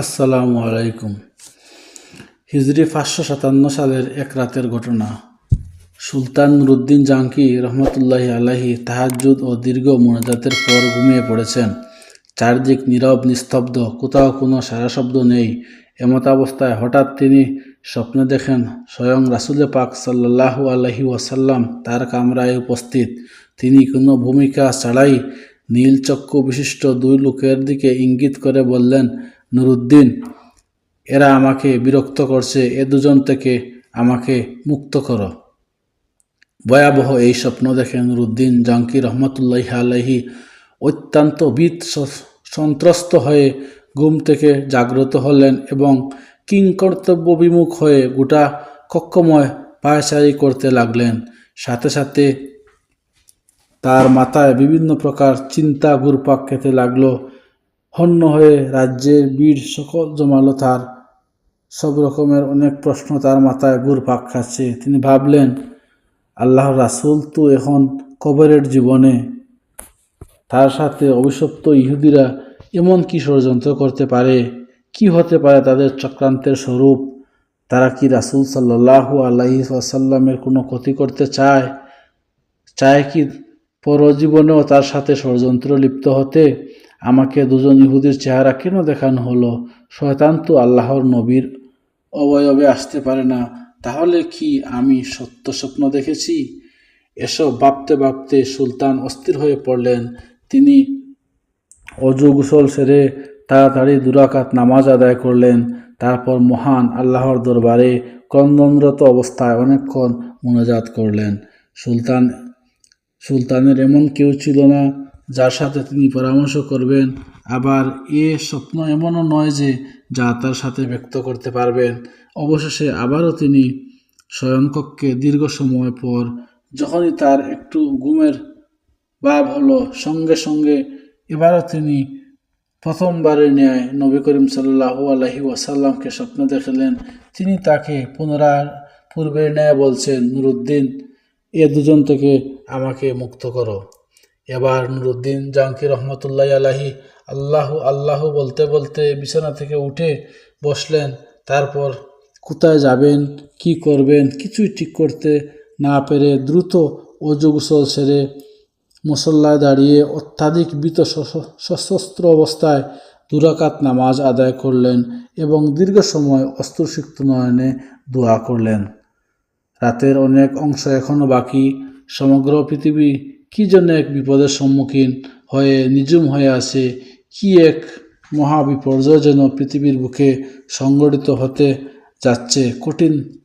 আসসালামু আলাইকুম। হিজরি পাঁচশো সাতান্ন সালের এক রাতের ঘটনা। সুলতান নুরুদ্দিন জাঙ্কি রহমতুল্লাহি আলাহি তাহাজ্জুদ ও দীর্ঘ মোনাজাতের পর ঘুমিয়ে পড়েছেন। চারদিক নীরব, নিস্তব্ধ, কোথাও কোনো সারা শব্দ নেই। এমতাবস্থায় হঠাৎ তিনি স্বপ্নে দেখেন, স্বয়ং রাসুলে পাক সাল্লাল্লাহু আলহি ওয়াসাল্লাম তার কামরায় উপস্থিত। তিনি কোনো ভূমিকা ছাড়াই নীলচক্ষু বিশিষ্ট দুই লোকের দিকে ইঙ্গিত করে বললেন নুরুদ্দিন, এরা আমাকে বিরক্ত করছে, এ দুজন থেকে আমাকে মুক্ত করো। ভয়াবহ এই স্বপ্ন দেখে নুরুদ্দিন জাঙ্কি রহমতুল্লাহ আলহি অত্যন্ত বিত সন্ত্রস্ত হয়ে ঘুম থেকে জাগ্রত হলেন এবং কিংকর্তব্য বিমুখ হয়ে গোটা কক্ষময় পায়চারি করতে লাগলেন। সাথে সাথে তার মাথায় বিভিন্ন প্রকার চিন্তা ঘুরপাক খেতে লাগল। হন্য হয়ে রাজ্যের বীর সকল জমালো তার। সব রকমের অনেক প্রশ্ন তার মাথায় ঘুরপাক খাচ্ছে। তিনি ভাবলেন, আল্লাহ রাসুল তো এখন কবরের জীবনে। তার সাথে অভিশপ্ত ইহুদিরা এমন কি ষড়যন্ত্র করতে পারে? কি হতে পারে তাদের চক্রান্তের স্বরূপ? তারা কি রাসুল সাল্লাহু আল্লাহি আসাল্লামের কোনো ক্ষতি করতে চায়? চায় কি পরজীবনেও তার সাথে ষড়যন্ত্র লিপ্ত হতে? আমাকে দুজন ইহুদির চেহারা কেন দেখানো হলো? শয়তান তো আল্লাহর নবীর অবয়বে আসতে পারে না, তাহলে কি আমি সত্য স্বপ্ন দেখেছি? এসব ভাবতে ভাবতে সুলতান অস্থির হয়ে পড়লেন। তিনি অজু গুসল সেরে তাড়াতাড়ি দুরাকাত নামাজ আদায় করলেন। তারপর মহান আল্লাহর দরবারে ক্রন্দনরত অবস্থায় অনেকক্ষণ মোনাজাত করলেন। সুলতান, সুলতানের এমন কেউ ছিল না যার সাথে তিনি পরামর্শ করবেন, আবার এ স্বপ্ন এমনও নয় যে যা তার সাথে ব্যক্ত করতে পারবেন। অবশেষে আবারও তিনি শয়নকক্ষে দীর্ঘ সময় পর যখনই তার একটু ঘুমের ভাব হলো, সঙ্গে সঙ্গে এবারও তিনি প্রথমবারের ন্যায় নবী করিম সাল্লাহ আলহি ওয়াসাল্লামকে স্বপ্ন দেখালেন। তিনি তাকে পুনরায় পূর্বের ন্যায় বলছেন, নুরুদ্দিন, এ দুজন থেকে আমাকে মুক্ত করো। এবার নুরুদ্দিন জাঙ্কি রহমতুল্লাহ আলাহি আল্লাহ আল্লাহ বলতে বলতে বিছানা থেকে উঠে বসলেন। তারপর, কোথায় যাবেন? কি করবেন? কিছুই ঠিক করতে না পেরে দ্রুত অজু গোসল সেরে মুসল্লায় দাঁড়িয়ে অত্যাধিক বিত সশস্ত্র অবস্থায় দুরাকাত নামাজ আদায় করলেন এবং দীর্ঘ সময় অস্ত্রসিক্ত নয়নে দোয়া করলেন। রাতের অনেক অংশ এখনও বাকি। সমগ্র পৃথিবী কি জন্য এক বিপদের সম্মুখীন হয়ে নিজুম হয়ে আছে? কি এক মহাবিপর্যয় যেন পৃথিবীর বুকে সংগঠিত হতে যাচ্ছে? কঠিন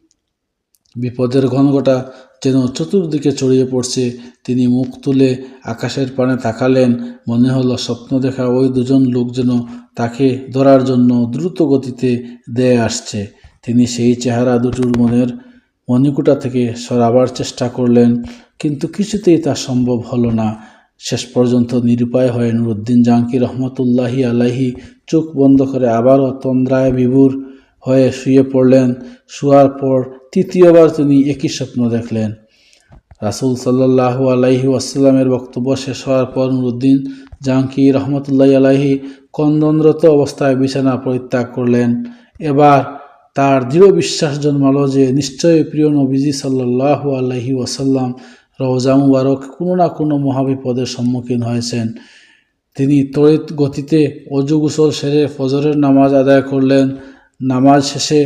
বিপদের ঘনঘটা যেন চতুর্দিকে ছড়িয়ে পড়ছে। তিনি মুখ তুলে আকাশের পানে তাকালেন। মনে হলো স্বপ্ন দেখা ওই দুজন লোক যেন তাকে ধরার জন্য দ্রুত গতিতে দেয়ে আসছে। তিনি সেই চেহারা দুটোর মনের মণিকুটা থেকে সরাবার চেষ্টা করলেন, কিন্তু কিছুতেই তা সম্ভব হলো না। শেষ পর্যন্ত নিরুপায় হয়ে নুরুদ্দিন জাঙ্কি রহমতুল্লাহি আলাহি চোখ বন্ধ করে আবারও তন্দ্রায় বিভুর হয়ে শুয়ে পড়লেন। শুয়ার পর তৃতীয়বার তিনি একই স্বপ্ন দেখলেন। রাসুল সাল্লাহু আলাইহি আসাল্লামের বক্তব্য শেষ হওয়ার পর নুরুদ্দিন জাঙ্কি রহমতুল্লাহ আলাহি কন্দনরত অবস্থায় বিছানা পরিত্যাগ করলেন। এবার তার দৃঢ় বিশ্বাস জন্মালো যে নিশ্চয়ই প্রিয় নবীজি সাল্লাহ আলহি ওয়াসাল্লাম রওজা মুবারক কোনো না কোনো মহাবিপদের সম্মুখীন হয়েছেন। তিনি তড়িৎ গতিতে অজু গুসল সেরে ফজরের নামাজ আদায় করলেন। নামাজ শেষে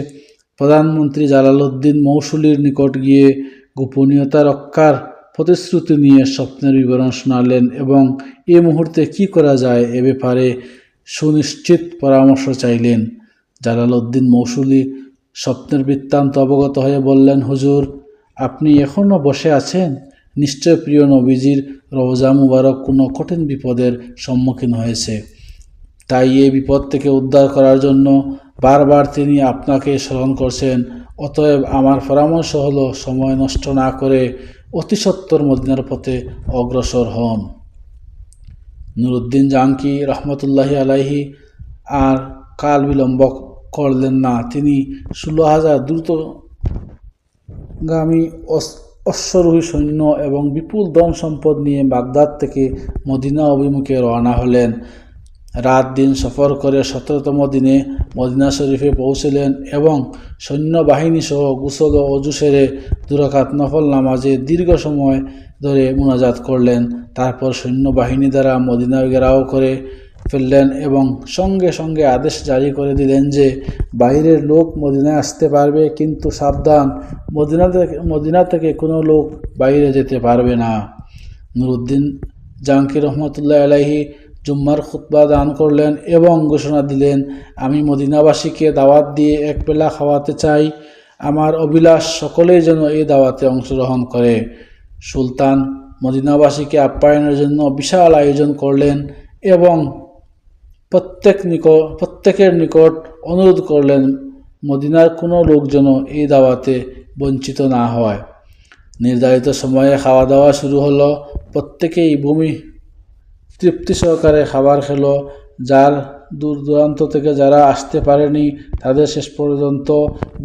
প্রধানমন্ত্রী জালালউদ্দিন মৌসুলির নিকট গিয়ে গোপনীয়তা রক্ষার প্রতিশ্রুতি নিয়ে স্বপ্নের বিবরণ শোনালেন এবং এ মুহূর্তে কি করা যায় এ ব্যাপারে সুনিশ্চিত পরামর্শ চাইলেন। জালালউদ্দিন মৌসুলি স্বপ্নের বৃত্তান্ত অবগত হয়ে বললেন, হুজুর, আপনি এখনও বসে আছেন? নিশ্চয় প্রিয় নবীজির রওজা মুবারক কোনো কঠিন বিপদের সম্মুখীন হয়েছে। তাই এই বিপদ থেকে উদ্ধার করার জন্য বারবার তিনি আপনাকে স্মরণ করছেন। অতএব আমার পরামর্শ হলো, সময় নষ্ট না করে অতি সত্তর মদিনার পথে অগ্রসর হন। নুরুদ্দিন জাঙ্কি রহমতুল্লাহি আলাইহি আর কাল বিলম্ব করলেন না। তিনি ষোলো হাজার দ্রুতগামী অশ্বরোহী সৈন্য এবং বিপুল ধন সম্পদ নিয়ে বাগদাদ থেকে মদিনা অভিমুখে রওনা হলেন। রাত দিন সফর করে সতেরোতম দিনে মদিনা শরীফে পৌঁছলেন এবং সৈন্যবাহিনী সহ গুসল ও অজু সেরে দুরাকাত নফল নামাজে দীর্ঘ সময় ধরে মোনাজাত করলেন। তারপর সৈন্যবাহিনী দ্বারা মদিনা ঘেরাও করে ফেললেন এবং সঙ্গে সঙ্গে আদেশ জারি করে দিলেন যে বাইরের লোক মদিনায় আসতে পারবে, কিন্তু সাবধান, মদিনা থেকে মদিনা থেকে কোনো লোক বাইরে যেতে পারবে না। নুরুদ্দিন জাহাঙ্গীর রহমতুল্লাহ আলাহি জুম্মার খুতবা দান করলেন এবং ঘোষণা দিলেন, আমি মদিনাবাসীকে দাওয়াত দিয়ে এক বেলা খাওয়াতে চাই। আমার অভিলাষ সকলেই যেন এই দাওয়াতে অংশগ্রহণ করে। সুলতান মদিনাবাসীকে আপ্যায়নের জন্য বিশাল আয়োজন করলেন এবং প্রত্যেক নিকট, প্রত্যেকের নিকট অনুরোধ করলেন, মদিনার কোনো লোক যেন এই দাওয়াতে বঞ্চিত না হয়। নির্ধারিত সময়ে খাওয়া দাওয়া শুরু হলো। প্রত্যেকেই ভূমি তৃপ্তি সহকারে খাবার খেলো, যার দূর দূরান্ত থেকে যারা আসতে পারেনি, তাদের শেষ পর্যন্ত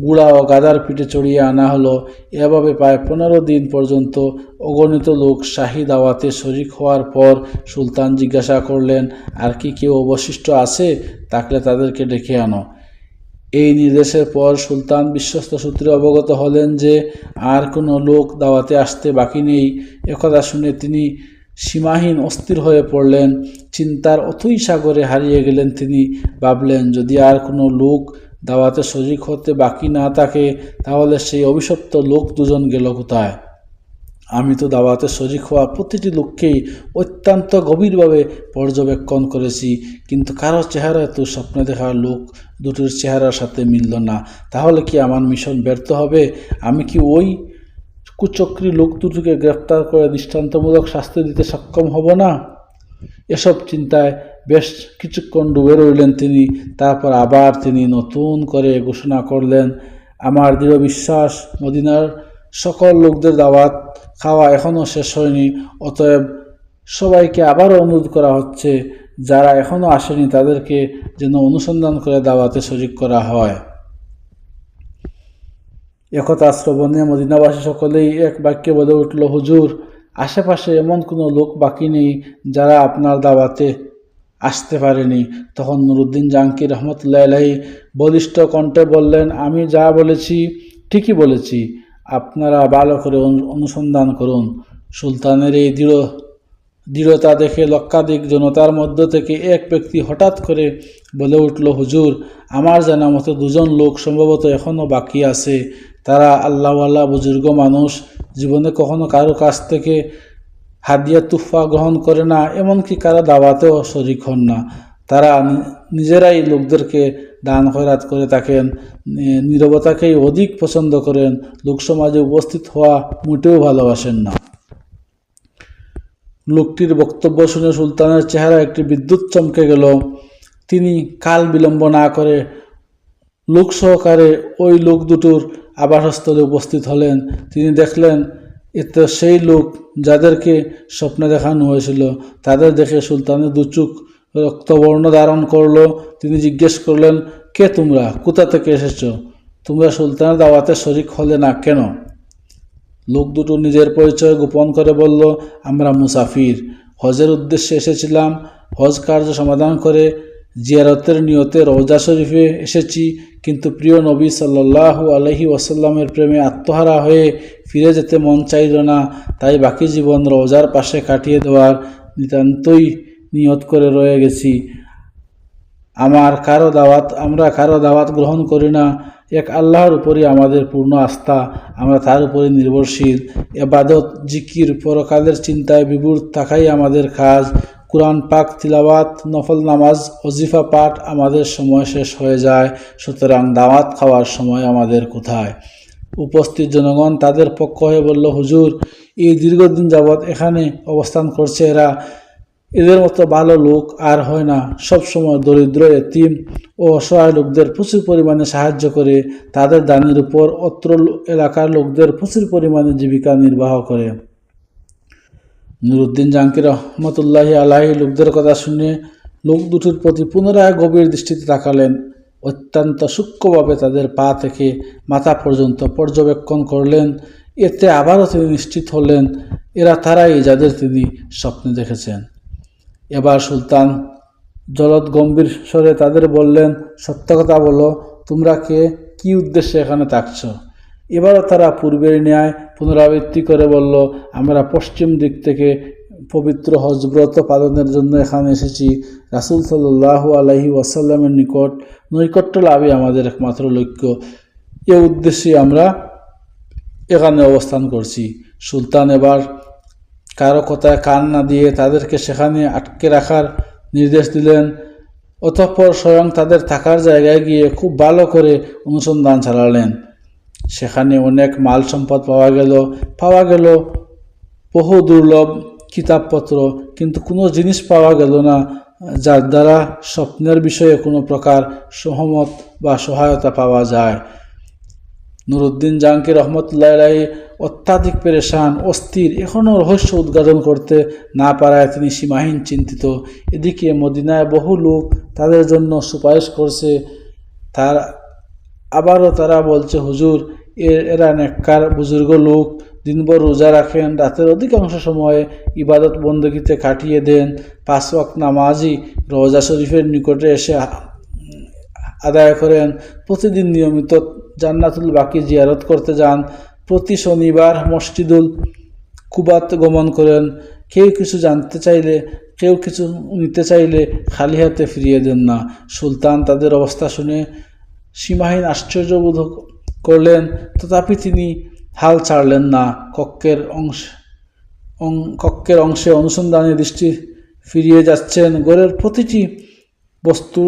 গুড়া ও গাদার পিঠে চড়িয়ে আনা হলো। এভাবে প্রায় পনেরো দিন পর্যন্ত অগণিত লোক শাহী দাওয়াতে শরিক হওয়ার পর সুলতান জিজ্ঞাসা করলেন, আর কি কেউ অবশিষ্ট আছে? থাকলে তাদেরকে ডেকে আনো। এই নির্দেশের পর সুলতান বিশ্বস্ত সূত্রে অবগত হলেন যে, আর কোনো লোক দাওয়াতে আসতে বাকি নেই। একথা শুনে তিনি সীমাহীন অস্থির হয়ে পড়লেন, চিন্তার অথই সাগরে হারিয়ে গেলেন তিনি। ভাবলেন, যদি আর কোনো লোক দাওয়াতে শরিক হতে বাকি না থাকে, তাহলে সেই অভিশপ্ত লোক দুজন গেল কোথায়? আমি তো দাওয়াতে শরিক হওয়া প্রতিটি লোককেই অত্যন্ত গভীরভাবে পর্যবেক্ষণ করেছি, কিন্তু কারও চেহারায় তো স্বপ্নে দেখা লোক দুটোর চেহারার সাথে মিলল না। তাহলে কি আমার মিশন ব্যর্থ হবে? আমি কি ওই কুচক্রী লোক দুটোকে গ্রেফতার করে দৃষ্টান্তমূলক শাস্তি দিতে সক্ষম হব না? এসব চিন্তায় বেশ কিছুক্ষণ ডুবে রইলেন তিনি, তারপর আবার তিনি নতুন করে ঘোষণা করলেন, আমার দৃঢ় বিশ্বাস, মদিনার সকল লোকদের দাওয়াত খাওয়া এখনও শেষ হয়নি, অতএব সবাইকে আবারও অনুরোধ করা হচ্ছে, যারা এখনও আসেনি তাদেরকে যেন অনুসন্ধান করে দাওয়াতে শরিক করা হয়। একথা শ্রবণে মদিনাবাসী সকলেই এক বাক্যে বলে উঠল, হুজুর, আশেপাশে এমন কোনো লোক বাকি নেই যারা আপনার দাওয়াতে আসতে পারেনি। তখন নুরুদ্দিন জাঙ্কির রহমতুল্লাহ বলিষ্ঠ কণ্ঠে বললেন, আমি যা বলেছি ঠিকই বলেছি। আপনারা ভালো করে অনুসন্ধান করুন। সুলতানের এই দৃঢ়, দৃঢ়তা দেখে লক্ষাধিক জনতার মধ্য থেকে এক ব্যক্তি হঠাৎ করে বলে উঠল, হুজুর, আমার জানা মতো দুজন লোক সম্ভবত এখনও বাকি আছে। তারা আল্লাহওয়াল্লাহ বুজুর্গ মানুষ। জীবনে কখনো কারও কাছ থেকে হাদিয়া তুফা গ্রহণ করে না, এমনকি কারও দাওয়াতেও শরিক হন না। তারা নিজেরাই লোকদেরকে দান খয়রাত করে থাকেন নিরবতাকেই অধিক পছন্দ করেন। লোকসমাজে উপস্থিত হওয়া মোটেও ভালোবাসেন না। লোকটির বক্তব্য শুনে সুলতানের চেহারা একটি বিদ্যুৎ চমকে গেল। তিনি কাল বিলম্ব না করে লোক সহকারে ওই লোক দুটোর আবাসস্থলে উপস্থিত হলেন। তিনি দেখলেন, এতে সেই লোক যাদেরকে স্বপ্নে দেখানো হয়েছিল, তাদের দেখে সুলতানের দুচুক রক্তবর্ণ ধারণ করল। তিনি জিজ্ঞেস করলেন, কে তোমরা? কোথা থেকে এসেছ? তোমরা সুলতানের দাওয়াতে শরিক হলে না কেন? লোক দুটো নিজের পরিচয় গোপন করে বলল, আমরা মুসাফির। হজের উদ্দেশ্যে এসেছিলাম। হজ কার্য সমাধান করে জিয়ারতের নিয়তে রওজা শরীফে এসেছি। কিন্তু প্রিয় নবী সাল্লাহ আলহি ওয়াসাল্লামের প্রেমে আত্মহারা হয়ে ফিরে যেতে মন চাইল না, তাই বাকি জীবন রওজার পাশে কাটিয়ে দেওয়ার নিতান্তই নিয়ত করে রয়ে গেছি। আমার কারও দাওয়াত, আমরা কারও দাওয়াত গ্রহণ করি না, এক আল্লাহর উপরই আমাদের পূর্ণ আস্থা, আমরা তার উপরে নির্ভরশীল। এবাদত, জিকির, পরকালের চিন্তায় বিভুর থাকাই আমাদের কাজ কোরআন পাক, তিলাওয়াত, নফল নামাজ অজিফা পাঠ আমাদের সময় শেষ হয়ে যায়, সুতরাং দাওয়াত খাওয়ার সময় আমাদের কোথায়? উপস্থিত জনগণ তাদের পক্ষ হয়ে বলল, হুজুর, এই দীর্ঘদিন যাবৎ এখানে অবস্থান করছে এরা। এদের মতো ভালো লোক আর হয় না। সব সময় দরিদ্র, এতিম ও অসহায় লোকদের প্রচুর পরিমাণে সাহায্য করে। তাদের দানের উপর অত্র এলাকার লোকদের প্রচুর পরিমাণে জীবিকা নির্বাহ করে। নুরুদ্দিন জাহাঙ্গীর রহমতুল্লাহি আলাহি লোকদের কথা শুনে লোক দুটির প্রতি পুনরায় গভীর দৃষ্টিতে তাকালেন। অত্যন্ত সূক্ষ্মভাবে তাদের পা থেকে মাথা পর্যন্ত পর্যবেক্ষণ করলেন। এতে আবারও তিনি নিশ্চিত হলেন, এরা তারাই যাদের তিনি স্বপ্নে দেখেছেন। এবার সুলতান জলদ গম্ভীর স্বরে তাদের বললেন, সত্য কথা বলো, তোমরা কে? কি উদ্দেশ্যে এখানে থাকছ? এবারও তারা পূর্বের ন্যায় পুনরাবৃত্তি করে বলল, আমরা পশ্চিম দিক থেকে পবিত্র হজব্রত পালনের জন্য এখানে এসেছি। রাসুল সাল্লাহ আলহি ওয়াসাল্লামের নিকট নৈকট্য লাভই আমাদের একমাত্র লক্ষ্য। এ উদ্দেশ্যে আমরা এখানে অবস্থান করছি। সুলতান এবার কারও কথায় কান না দিয়ে তাদেরকে সেখানে আটকে রাখার নির্দেশ দিলেন, অতঃপর স্বয়ং তাদের থাকার জায়গায় গিয়ে খুব ভালো করে অনুসন্ধান চালালেন। সেখানে অনেক মাল সম্পদ পাওয়া গেল। পাওয়া গেল বহু দুর্লভ কিতাবপত্র, কিন্তু কোনো জিনিস পাওয়া গেল না, যার দ্বারা স্বপ্নের বিষয়ে কোনো প্রকার সহমত বা সহায়তা পাওয়া যায়। নুরুদ্দিন জাহাঙ্গীর রহমতুল্লাহ অত্যাধিক পেরেশান, অস্থির এখনও রহস্য উদ্ঘাটন করতে না পারায় তিনি সীমাহীন চিন্তিত। এদিকে মদিনায় বহু লোক তাদের জন্য সুপারিশ করছে, তার আবারও তারা বলছে, হুজুর এরা নেককার, বুজুর্গ লোক, দিনভর রোজা রাখেন, রাতের অধিকাংশ সময়ে ইবাদত বন্দগীতে কাটিয়ে দেন, পাঁচ ওয়াক্ত নামাজই রোজা শরীফের নিকটে এসে আদায় করেন, প্রতিদিন নিয়মিত জান্নাতুল বাকি জিয়ারত করতে যান, প্রতি শনিবার মসজিদুল কুবাত গমন করেন, কেউ কিছু জানতে চাইলে, কেউ কিছু নিতে চাইলে খালি হাতে ফিরিয়ে দেন না। সুলতান তাদের অবস্থা শুনে সীমাহীন আশ্চর্যবোধ করলেন, তথাপি তিনি হাল ছাড়লেন না। কক্ষের অংশ কক্ষের অংশে অনুসন্ধানী দৃষ্টি ফিরিয়ে যাচ্ছেন। গড়ের প্রতিটি বস্তু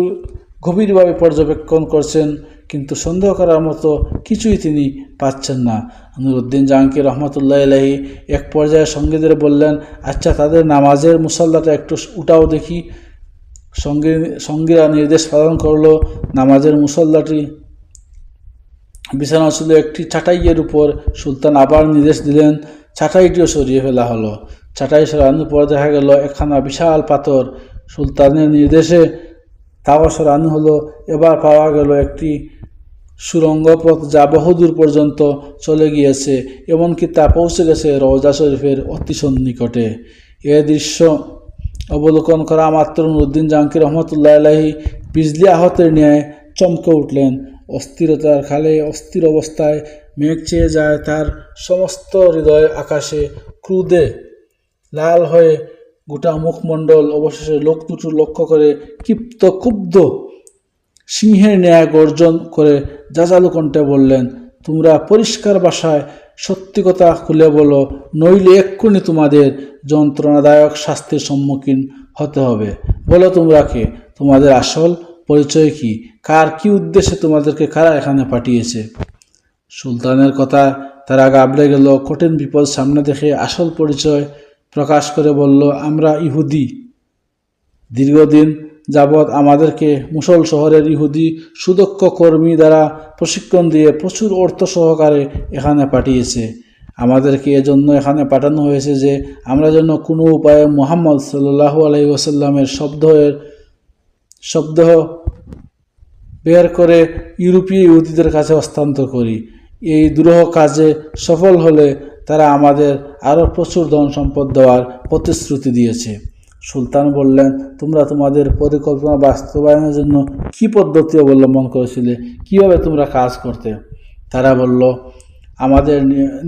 গভীরভাবে পর্যবেক্ষণ করছেন, কিন্তু সন্দেহ করার মতো কিছুই তিনি পাচ্ছেন না। নুরুদ্দিন জাহাঙ্গীর রহমতুল্লাহ আলহী এক পর্যায়ে সঙ্গীদের বললেন আচ্ছা তাদের নামাজের মুসল্লাটা একটু উঠাও দেখি। সঙ্গী সঙ্গীরা নির্দেশ পালন করল, নামাজের মুসল্লাটি বিছানা ছিল একটি চাটাইয়ের উপর। সুলতান আবার নির্দেশ দিলেন চাটাইটিও সরিয়ে ফেলা হলো। চাটাই সরানোর পর দেখা গেল, একখানা বিশাল পাথর। সুলতানের নির্দেশে তাও সরানো হলো। এবার পাওয়া গেল একটি সুরঙ্গ পথ যা বহুদূর পর্যন্ত চলে গিয়েছে, এমনকি তা পৌঁছে গেছে রওজা শরীফের অতি সন্নিকটে। এ দৃশ্য অবলোকন করা মাত্র নুরুদ্দিন জাহাঙ্গীর রহমতুল্লাহ আলাহি বিজলি আহতের ন্যায় চমকে উঠলেন। অস্থিরতার খালে, অস্থির অবস্থায় মেঘ চেয়ে যায় তার সমস্ত হৃদয় আকাশে ক্রুদে। লাল হয়ে গোটা মুখমণ্ডল অবশেষে লোক দুটো লক্ষ্য করে ক্ষিপ্ত, ক্ষুব্ধ সিংহের ন্যায় গর্জন করে জাজালু কণ্ঠে বললেন, তোমরা পরিষ্কার ভাষায় সত্যি কথা খুলে বলো, নইলে এক্ষুনি তোমাদের যন্ত্রণাদায়ক শাস্তির সম্মুখীন হতে হবে। বলো তোমরা কে? তোমাদের আসল পরিচয় কি? কার কি উদ্দেশ্যে তোমাদেরকে কারা এখানে পাঠিয়েছে? সুলতানের কথা তারা গাবড়ে গেল, কঠিন বিপদ সামনে দেখে আসল পরিচয় প্রকাশ করে বলল, আমরা ইহুদি। দীর্ঘদিন যাবৎ আমাদেরকে মুসল শহরের ইহুদি সুদক্ষ কর্মী দ্বারা প্রশিক্ষণ দিয়ে প্রচুর অর্থ সহকারে এখানে পাঠিয়েছে। আমাদেরকে এজন্য এখানে পাঠানো হয়েছে যে, আমরা যেন কোনো উপায়ে মোহাম্মদ সাল্লাহ আলাই ওসাল্লামের শব্দের শব্দ বের করে ইউরোপীয় ইহুদিদের কাছে হস্তান্তর করি। এই দুরূহ কাজে সফল হলে তারা আমাদের আরও প্রচুর ধন সম্পদ দেওয়ার প্রতিশ্রুতি দিয়েছে। সুলতান বললেন, তোমরা তোমাদের পরিকল্পনা বাস্তবায়নের জন্য কী পদ্ধতি অবলম্বন করেছিলে? কীভাবে তোমরা কাজ করতে? তারা বলল, আমাদের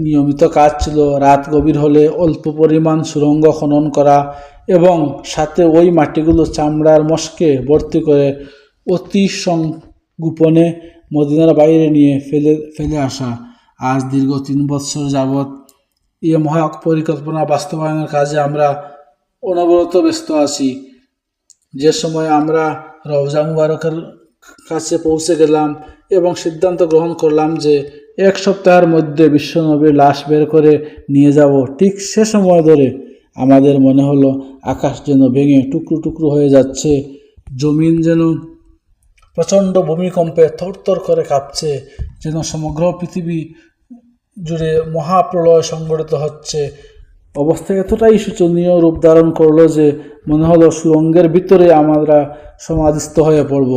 নিয়মিত কাজ ছিল রাত গভীর হলে অল্প পরিমাণ সুরঙ্গ খনন করা এবং সাথে ওই মাটিগুলো চামড়ার মস্কে ভর্তি করে অতি গোপনে মদিনার বাইরে নিয়ে ফেলে ফেলে আসা। আজ দীর্ঘ তিন বৎসর যাবৎ এ মহা পরিকল্পনা বাস্তবায়নের কাজে আমরা অনবরত ব্যস্ত আছি। যে সময় আমরা রওজা মুবারকের কাছে পৌঁছে গেলাম এবং সিদ্ধান্ত গ্রহণ করলাম যে এক সপ্তাহের মধ্যে বিশ্বনবীর লাশ বের করে নিয়ে যাব, ঠিক সে সময় ধরে আমাদের মনে হলো আকাশ যেন ভেঙে টুকরো টুকরো হয়ে যাচ্ছে, জমিন যেন প্রচণ্ড ভূমিকম্পে থরথর করে কাঁপছে, যেন সমগ্র পৃথিবী জুড়ে মহাপ্রলয় সংগঠিত হচ্ছে। অবস্থা এতটাই শোচনীয় রূপ ধারণ করল যে মনে হলো সুরঙ্গের ভিতরে আমরা সমাধিস্থ হয়ে পড়ব।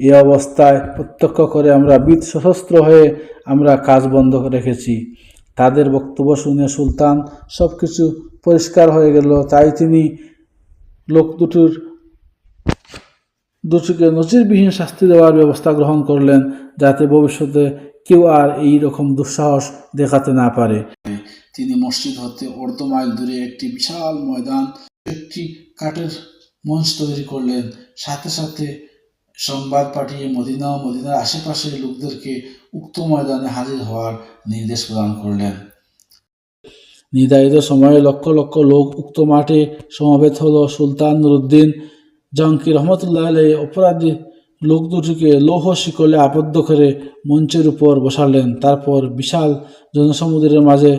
এই অবস্থায় প্রত্যক্ষ করে আমরা বিদ সশস্ত্র হয়ে আমরা কাজ বন্ধ রেখেছি। তাদের বক্তব্য শুনে সুলতান সব কিছু পরিষ্কার হয়ে গেল। তাই তিনি লোক দুটোর দোষীকে নজিরবিহীন শাস্তি দেওয়ার ব্যবস্থা গ্রহণ করলেন যাতে ভবিষ্যতে কেউ আর এই রকম দুঃসাহস দেখাতে না পারে। তিনি মসজিদ হতে অর্ধ মাইল দূরে একটি বিশাল ময়দান, একটি কাঠের মঞ্চ তৈরি করলেন। সাথে সাথে সংবাদ পাঠিয়ে মদিনা ও মদিনার আশেপাশের লোকদেরকে উক্ত ময়দানে হাজির হওয়ার নির্দেশ প্রদান করলেন। নির্ধারিত সময়ে লক্ষ লক্ষ লোক উক্ত মাঠে সমবেত হল। সুলতান নুরুদ্দিন জাহাঙ্গীর রহমতুল্লাহ আলাই অপরাধী লোক দুটিকে লৌহ শিকলে আবদ্ধ করে মঞ্চের উপর বসালেন। তারপর বিশাল জনসমুদ্রের মাঝে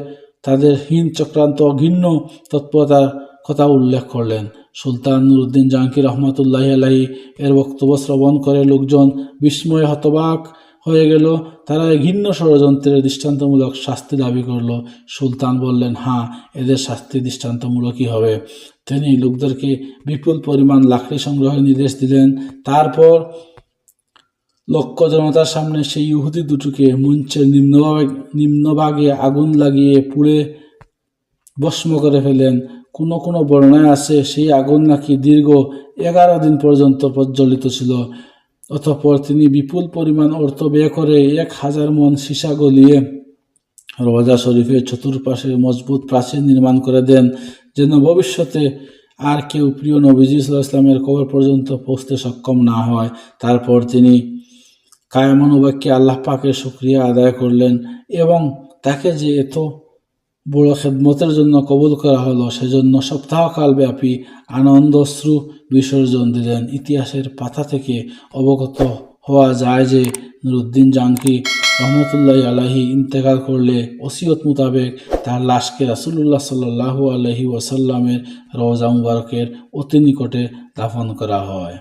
তাদের হীন চক্রান্ত ঘিন্ন তৎপরতার কথা উল্লেখ করলেন। সুলতান নুরুদ্দিন জাহাঙ্গীর রহমতুল্লাহ আলাহি এর বক্তব্য শ্রবণ করে লোকজন বিস্ময়ে হতবাক হয়ে গেল। তারা ঘিন্ন ষড়যন্ত্রের দৃষ্টান্তমূলক শাস্তি দাবি করল। সুলতান বললেন হ্যাঁ এদের শাস্তি দৃষ্টান্তমূলকই হবে? তিনি লোকদেরকে বিপুল পরিমাণ লাকড়ি সংগ্রহের নির্দেশ দিলেন। তারপর লক্ষ জনতার সামনে সেই ইহুদি দুটোকে মঞ্চের নিম্নভাগে নিম্নভাগে আগুন লাগিয়ে পুড়ে ভস্ম করে ফেলেন। কোনো কোনো বর্ণায় আছে, সেই আগুন নাকি দীর্ঘ এগারো দিন পর্যন্ত প্রজ্বলিত ছিল। অতঃপর তিনি বিপুল পরিমাণ অর্থ ব্যয় করে এক হাজার মন সীসা গলিয়ে রোজা শরীফের চতুর্পাশে মজবুত প্রাচীর নির্মাণ করে দেন, যেন ভবিষ্যতে আর কেউ প্রিয় নবীজি ইসলামের কবর পর্যন্ত পৌঁছতে সক্ষম না হয়। তারপর তিনি কায়ামানুবাক্যে আল্লাহ পাকের শুক্রিয়া আদায় করলেন এবং তাকে যে এত বড় খেদমতের জন্য কবুল করা হলো, সেজন্য সপ্তাহকাল ব্যাপী আনন্দশ্রু বিসর্জন দিলেন। ইতিহাসের পাতা থেকে অবগত হওয়া যায় যে নুরুদ্দিন জাঙ্কি রহমতুল্লাহ আলাহি ইন্তেকাল করলে ওসিয়ত মোতাবেক তার লাশকে রাসুল্লাহ সাল্লাহ আলহি ওয়াসাল্লামের রওজা মুবারকের অতি নিকটে দাফন করা হয়।